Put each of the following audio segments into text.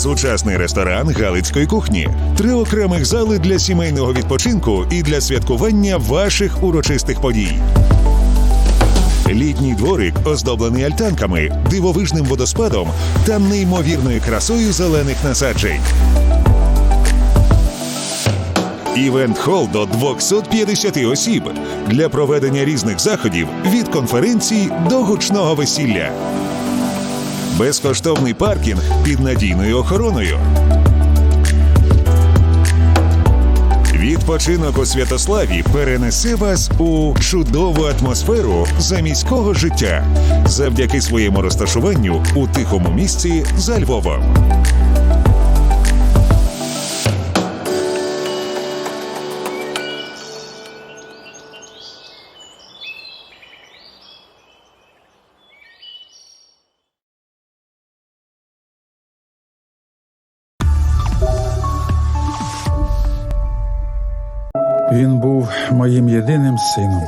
сучасний ресторан галицької кухні, три окремих зали для сімейного відпочинку і для святкування ваших урочистих подій. Літній дворик оздоблений альтанками, дивовижним водоспадом та неймовірною красою зелених насаджень. Івент-хол до 250 осіб для проведення різних заходів від конференцій до гучного весілля. Безкоштовний паркінг під надійною охороною. Відпочинок у Святославі перенесе вас у чудову атмосферу заміського життя завдяки своєму розташуванню у тихому місці за Львовом. Він був моїм єдиним сином,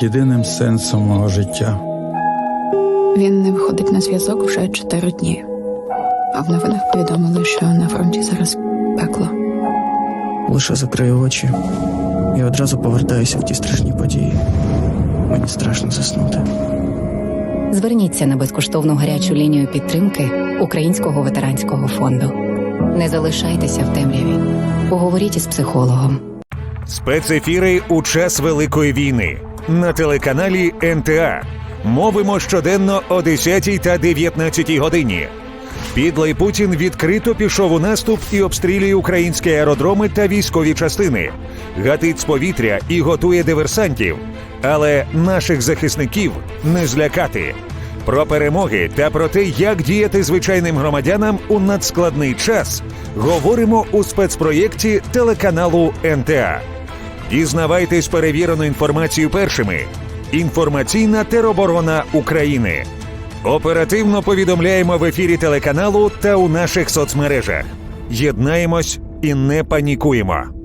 єдиним сенсом мого життя. Він не виходить на зв'язок вже чотири дні. А в новинах повідомили, що на фронті зараз пекло. Лише закрию очі і одразу повертаюся в ті страшні події. Мені страшно заснути. Зверніться на безкоштовну гарячу лінію підтримки Українського ветеранського фонду. Не залишайтеся в темряві. Поговоріть із психологом. Спецефіри у час Великої війни на телеканалі НТА. Мовимо щоденно о 10 та 19 годині. Підлий Путін відкрито пішов у наступ і обстрілює українські аеродроми та військові частини, гатить з повітря і готує диверсантів. Але наших захисників не злякати. Про перемоги та про те, як діяти звичайним громадянам у надскладний час, говоримо у спецпроєкті телеканалу НТА. Дізнавайтесь перевірену інформацію першими. Інформаційна тероборона України. Оперативно повідомляємо в ефірі телеканалу та у наших соцмережах. Єднаємось і не панікуємо.